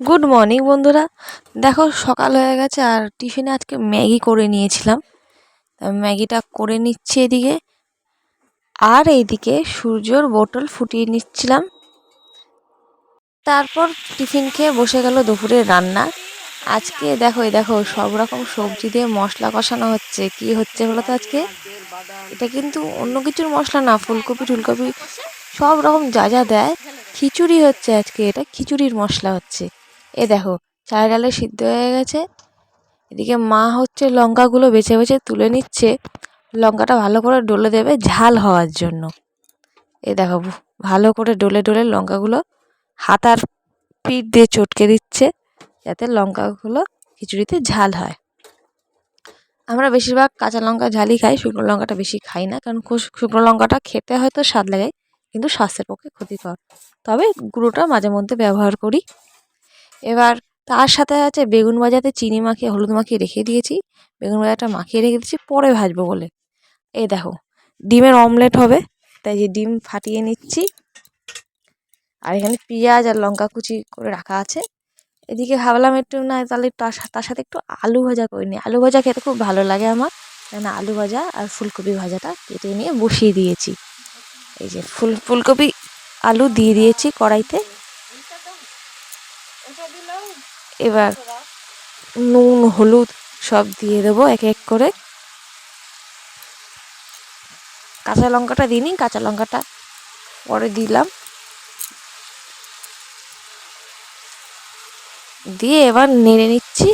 Good morning বন্ধুরা। দেখো, সকাল হয়ে গেছে আর টিফিনে আজকে ম্যাগি করে নিয়েছিলাম। ম্যাগিটা করে নিচ্ছি এদিকে। আর এইদিকে সূর্যর বোটল ফুটিয়ে নিচ্ছিলাম। তারপর টিফিন খেয়ে বসে গেল দুপুরের রান্না। আজকে দেখো, এই দেখো, সব রকম সবজি দিয়ে মশলা কষানো হচ্ছে। কি হচ্ছে বলো তো আজকে? এটা কিন্তু অন্য কিছুর মশলা না, ফুলকপি টুলকপি সব রকম যা যা দেয়। খিচুড়ি হচ্ছে আজকে, এটা খিচুড়ির মশলা হচ্ছে। এ দেখো চাল ডালে সিদ্ধ হয়ে গেছে। এদিকে মা হচ্ছে লঙ্কাগুলো বেছে বেছে তুলে নিচ্ছে। লঙ্কাটা ভালো করে ডলে দেবে ঝাল হওয়ার জন্য। এ দেখো ভালো করে ডলে ডলে লঙ্কাগুলো হাতার পিঠ দিয়ে চটকে দিচ্ছে, যাতে লঙ্কাগুলো খিচুড়িতে ঝাল হয়। আমরা বেশিরভাগ কাঁচা লঙ্কা ঝালই খাই, শুকনো লঙ্কাটা বেশি খাই না, কারণ শুকনো লঙ্কাটা খেতে হয়তো স্বাদ লাগে, কিন্তু স্বাস্থ্যের পক্ষে ক্ষতিকর। তবে গুঁড়োটা মাঝে মধ্যে ব্যবহার করি। এবার তার সাথে আছে বেগুন ভাজাতে চিনি মাখিয়ে, হলুদ মাখিয়ে রেখে দিয়েছি। বেগুন ভাজাটা মাখিয়ে রেখে দিয়েছি, পরে ভাজবো বলে। এই দেখো, ডিমের অমলেট হবে, তাই যে ডিম ফাটিয়ে নিচ্ছি। আর এখানে পেঁয়াজ আর লঙ্কা কুচি করে রাখা আছে। এদিকে ভাবলাম একটু না, তাহলে তার সাথে একটু আলু ভাজা করে নিই। আলু ভাজা খেতে খুব ভালো লাগে আমার কেন আলু ভাজা আর ফুলকপি ভাজাটা কেটে নিয়ে বসিয়ে দিয়েছি। এই যে ফুল, ফুলকপি আলু দিয়ে দিয়েছি কড়াইতে। এবার নুন, হলুদ সব দিয়ে দেবো এক এক করে। কাঁচা লঙ্কাটা দিইনি, কাঁচা লঙ্কাটা পরে দিলাম। দিয়ে এবার নেড়ে নিচ্ছি।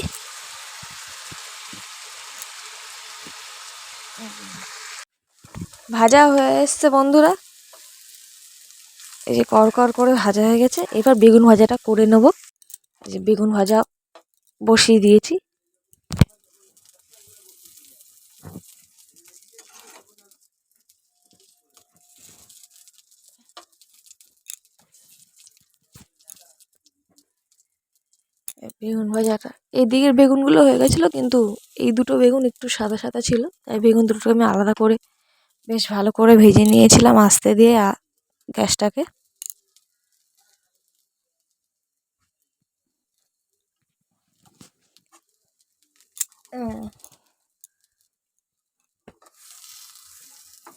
ভাজা হয়ে এসছে বন্ধুরা। এই যে কর কর ভাজা হয়ে গেছে, এবার বেগুন ভাজাটা করে নেব। যে বেগুন ভাজা বসিয়ে দিয়েছি। বেগুন ভাজাটা, এই দিকের বেগুনগুলো হয়ে গেছিল, কিন্তু এই দুটো বেগুন একটু সাদা সাদা ছিল, তাই বেগুন দুটোকে আমি আলাদা করে বেশ ভালো করে ভেজে নিয়েছিলাম আস্তে দিয়ে গ্যাসটাকে।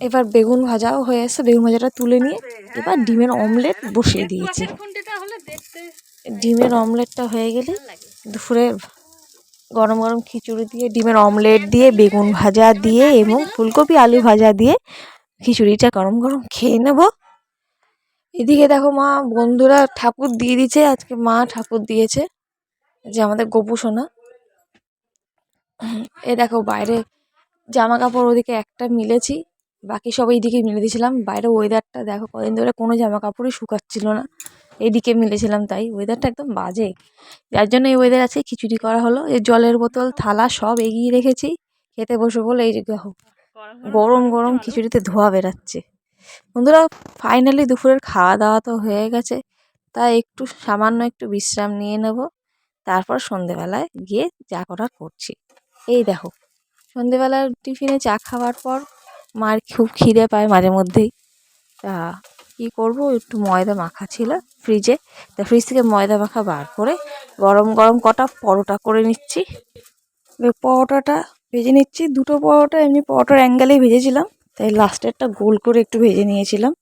এবার বেগুন ভাজাও হয়ে এসে বেগুন ভাজাটা তুলে নিয়ে এবার ডিমের অমলেট বসিয়ে দিয়েছি। ডিমের অমলেটটা হয়ে গেলে দুপুরে গরম গরম খিচুড়ি দিয়ে, ডিমের অমলেট দিয়ে, বেগুন ভাজা দিয়ে এবং ফুলকপি আলু ভাজা দিয়ে খিচুড়িটা গরম গরম খেয়ে নেব। এদিকে দেখো মা, বন্ধুরা ঠাকুর দিয়ে দিচ্ছে আজকে মা ঠাকুর দিয়েছে। যে আমাদের গোপু সোনা। এ দেখো, বাইরে জামা কাপড় ওদিকে একটা মিলেছি, বাকি সব এইদিকে মিলে দিয়েছিলাম। বাইরে ওয়েদারটা দেখো, কদিন ধরে কোনো জামা কাপড়ই শুকাচ্ছিল না। এইদিকে মিলেছিলাম তাই। ওয়েদারটা একদম বাজে। যার জন্য এই ওয়েদার আছে খিচুড়ি করা হলো। এই জলের বোতল, থালা সব এগিয়ে রেখেছি। খেতে বসে বলে এই দেখো, গরম গরম খিচুড়িতে ধোয়া বেরাচ্ছে। বন্ধুরা ফাইনালি দুপুরের খাওয়া দাওয়া তো হয়ে গেছে। তাই একটু সামান্য একটু বিশ্রাম নিয়ে নেব। তারপর সন্ধেবেলায় গিয়ে যা করার করছি। এই দেখো, সন্ধেবেলার টিফিনে চা খাওয়ার পর মার খুব খিদে পায় মাঝে মধ্যেই। তা কী করব? একটু ময়দা মাখা ছিল ফ্রিজে। তা ফ্রিজ থেকে ময়দা মাখা বার করে গরম গরম কটা পরোটা করে নিচ্ছি। পরোটাটা ভেজে নিচ্ছি। দুটো পরোটা, এমনি পরোটার অ্যাঙ্গেলেই ভেজেছিলাম। তাই লাস্টেরটা গোল করে একটু ভেজে নিয়েছিলাম।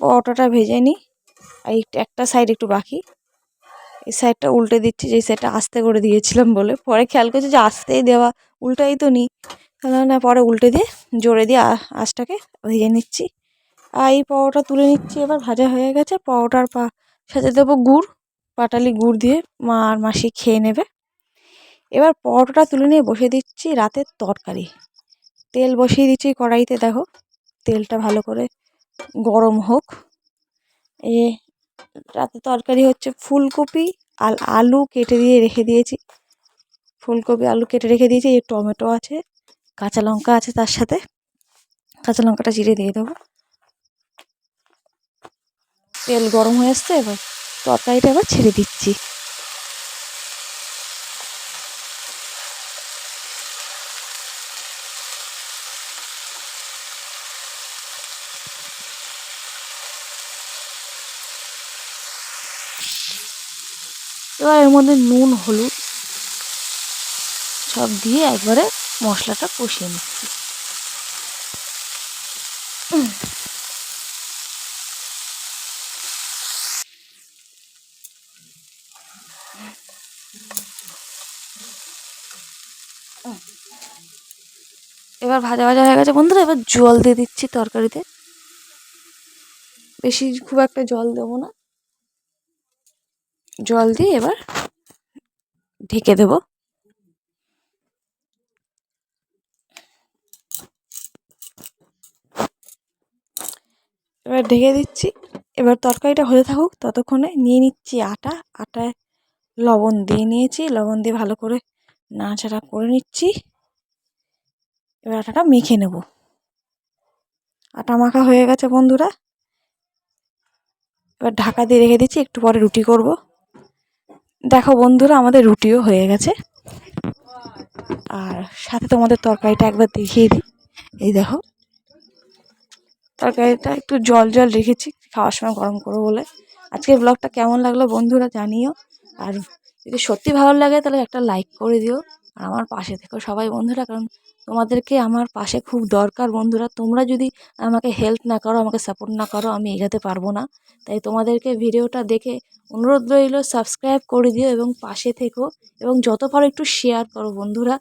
পরোটাটা ভেজে নিই। আর একটা সাইড একটু বাকি। এই সাইডটা উল্টে দিচ্ছি যে সাইডটা আস্তে করে দিয়েছিলাম বলে। পরে খেয়াল করছি যে আস্তেই দেওয়া উল্টাই তো নিই। না, পরে উল্টে দিয়ে জোরে দিয়ে আঁচটাকে ভেজে নিচ্ছি। আর এই পাওয়াটা তুলে নিচ্ছি, এবার ভাজা হয়ে গেছে। পাওয়াটার পা সাথে দেবো গুড়, পাটালি গুড় দিয়ে মা আর মাসি খেয়ে নেবে। এবার পরোটাটা তুলে নিয়ে বসে দিচ্ছি রাতের তরকারি। তেল বসিয়ে দিচ্ছি কড়াইতে, দেখো। তেলটা ভালো করে গরম হোক। এ রাতে তরকারি হচ্ছে ফুলকপি আর আলু কেটে দিয়ে রেখে দিয়েছি। ফুলকপি, আলু কেটে রেখে দিয়েছি। এই টমেটো আছে, কাঁচা লঙ্কা আছে তার সাথে। কাঁচা লঙ্কাটা চিড়ে দিয়ে দেবো। তেল গরম হয়ে আসছে, এবার তরকারিটা এবার ছেড়ে দিচ্ছি। এবার এর মধ্যে নুন, হলুদ সব দিয়ে একবারে মশলাটা কষিয়ে নিচ্ছি। এবার ভাজা ভাজা হয়ে গেছে। বন্ধুরা, এবার জল দিয়ে দিচ্ছি তরকারিতে। বেশি খুব একটা জল দেবো না। জল দিয়ে এবার ঢেকে দেবো। এবার ঢেকে দিচ্ছি। এবার তরকারিটা হয়ে থাকুক, ততক্ষণে নিয়ে নিচ্ছি আটা। আটায় লবণ দিয়ে নিয়েছি, লবণ দিয়ে ভালো করে নাড়াচাড়া করে নিচ্ছি। এবার আটাটা মেখে নেব। আটা মাখা হয়ে গেছে বন্ধুরা। এবার ঢাকা দিয়ে রেখে দিচ্ছি, একটু পরে রুটি করব। দেখো বন্ধুরা, আমাদের রুটিও হয়ে গেছে। আর সাথে তোমাদের তরকারিটা একবার দেখিয়ে দিই। এই দেখো, তরকারিটা একটু জল জল রেখেছি, খাওয়ার সময় গরম করব বলে। আজকে ব্লগটা কেমন লাগল বন্ধুরা জানিও। আর যদি সত্যি ভালো লাগে তাহলে একটা লাইক করে দিও। আর আমার পাশে থেকো সবাই বন্ধুরা, কারণ তোমাদেরকে আমার পাশে খুব দরকার বন্ধুরা। তোমরা যদি আমাকে হেল্প না করো, আমাকে সাপোর্ট না করো, আমি এগাতে পারব না। তাই তোমাদেরকে ভিডিওটা দেখে অনুরোধ রইল সাবস্ক্রাইব করে দিও এবং পাশে থেকো এবং যত পারো একটু শেয়ার করো বন্ধুরা।